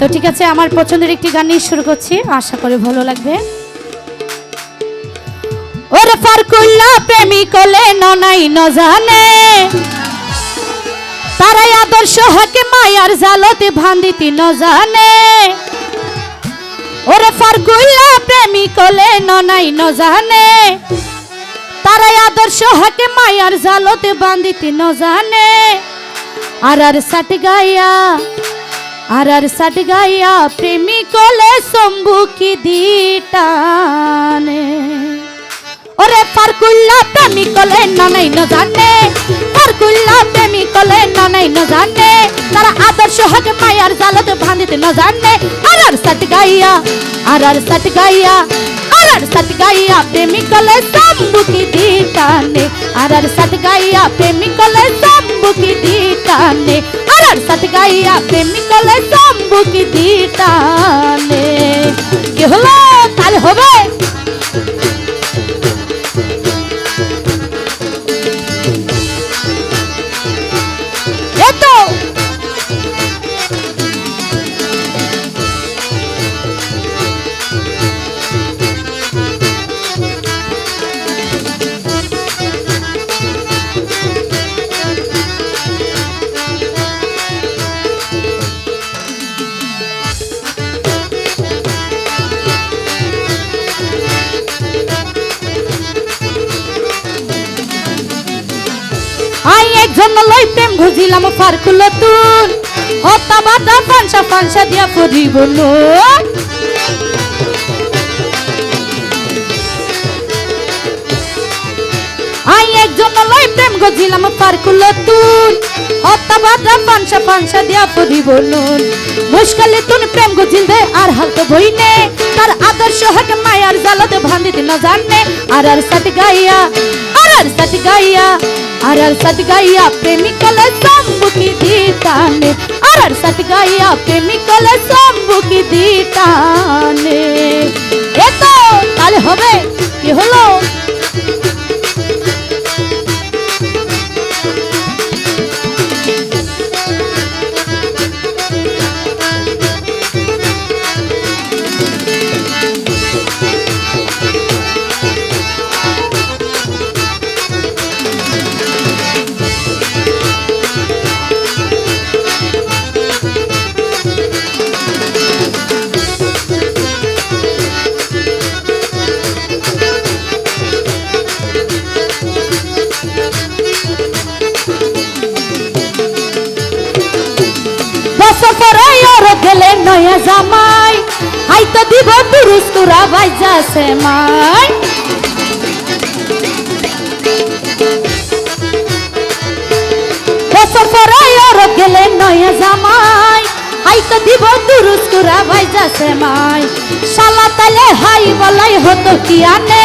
তো ঠিক আছে, আমার পছন্দের একটি গান নিয়ে শুরু করছি। আশা করি ভালো লাগবে। ওরে ফারকুল্লা প্রেমিক হলে ননাই জানে। তারাই আদর্শ হাকে মায়ার জালতে ন জানে। ওরে ফারকুল্লা প্রেমিক হলে ননাই জানে। তারাই আদর্শ হাকে মায়ার জালতে ন জানে। আর আর সাট গাইয়া আর আর সাট গাইয়া প্রেমিকলে সম্বুকি দিটানে ওরে পারকুল্লা প্রেমিকলে নানাই ন জানে পারকুল্লা প্রেমিকলে নানাই ন জানে, তারা আদর্শ হকে মায়ার জালত ভান্দিতে ন জানে। আর আর সাট গাইয়া আর আর সাট গাইয়া আর আর সাট গাইয়া প্রেমিকলে সম্বুকি দিটানে আর আর সাট গাইয়া প্রেমিকলে সম্বুকি দিটানে আর আর সাট গাইয়া প্রেমিকলে সম্বুকি দিটানে একজন লই প্রেম বুঝিলাম ফারকুল তুন হতা বাতা ফানসা ফানসা দিয়া ফুরিব নো আই একজন লই প্রেম গজিলাম ফারকুল তুন হতা বাতা ফানসা ফানসা দিয়া ফুরিব নুন। মুশকালে তুন প্রেম গজিল দে আর হালত বইনে। তার আদর্শ হক মায়ার জালত ভান্দিতে ন জানে। আর আর সাথ গাইয়া, আর আর সাথ গাইয়া, আর আর সাথ গাইয়া প্রেমিকল সম্বুকি দিতানে। আর আর সাথ গাইয়া প্রেমিকল সম্বুকি দিতানে। এতো তাহলে হবে, কি হলো? নয়া জামাই হাই তো দিব পুরুষ, তোরা বাইজাছে মাই। বছর পরে ওর গেলে নয়া জামাই। তো দিব পুরুষ তোরা বাইজাছে মাই। শালা তালে হাই বলাই হতো কি আনে?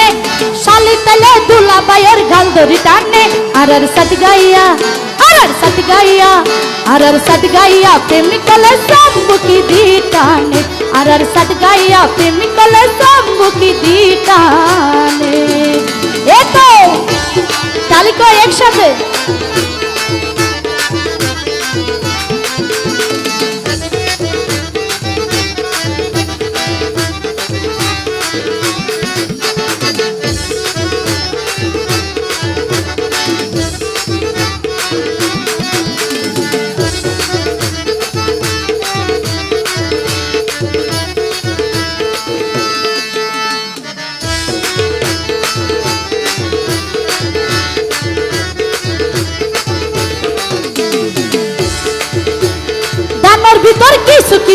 শালি তালে দুলা বাইয়ের গাল ধরি টানে। আর আর সাথ গাইয়া, আর আর সাথ গাইয়া, আর আর সাথ গাইয়া প্রেমিকলে সম্মুখী দিটানে আর আর সাথ গাইয়া প্রেমিকলে সম্মুখী দিটানে এ তো, তালিকা একসাথে।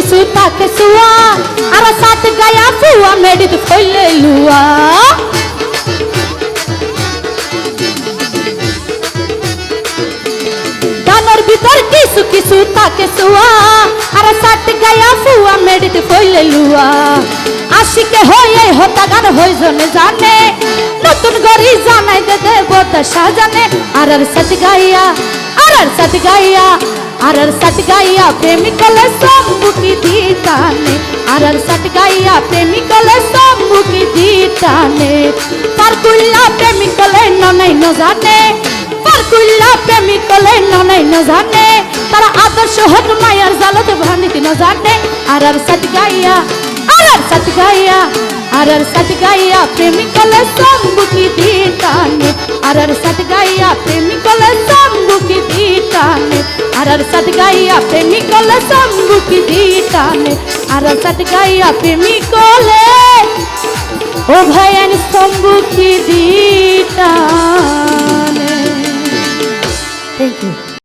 কিছু কিছু থাকে সুয়া আর সাত গায়া ফুয়া মেডিত ফইলে লুয়া দানোর ভিতর কিছু কিছু থাকে সুয়া আর সাত গায়া ফুয়া মেডিত ফইলে লুয়া আশিকে হয়ে হতা গান হই জনে নতুন গরি জানাই দে అరర్ సతిగాయ్యా అరర్ సతిగాయ్యా అరర్ సతిగాయ్యా ప్రేమికల సమ్ముకి దీతానే అరర్ సతిగాయ్యా ప్రేమికల సమ్ముకి దీతానే పర్కుల్లా ప్రేమికలే నన్నై నజానే పర్కుల్లా ప్రేమికలే నన్నై నజానే তারা আদর্শ হত মায়ার জালতে ভানিতি নজানে আরার সতগাইয়া আরার সতগাইয়া আরার সতগাইয়া প্রেমিকলে সব gaia pe Nicole să-mi buchiditane Arăsat gaia pe Nicole O băiani să-mi buchiditane Thank you.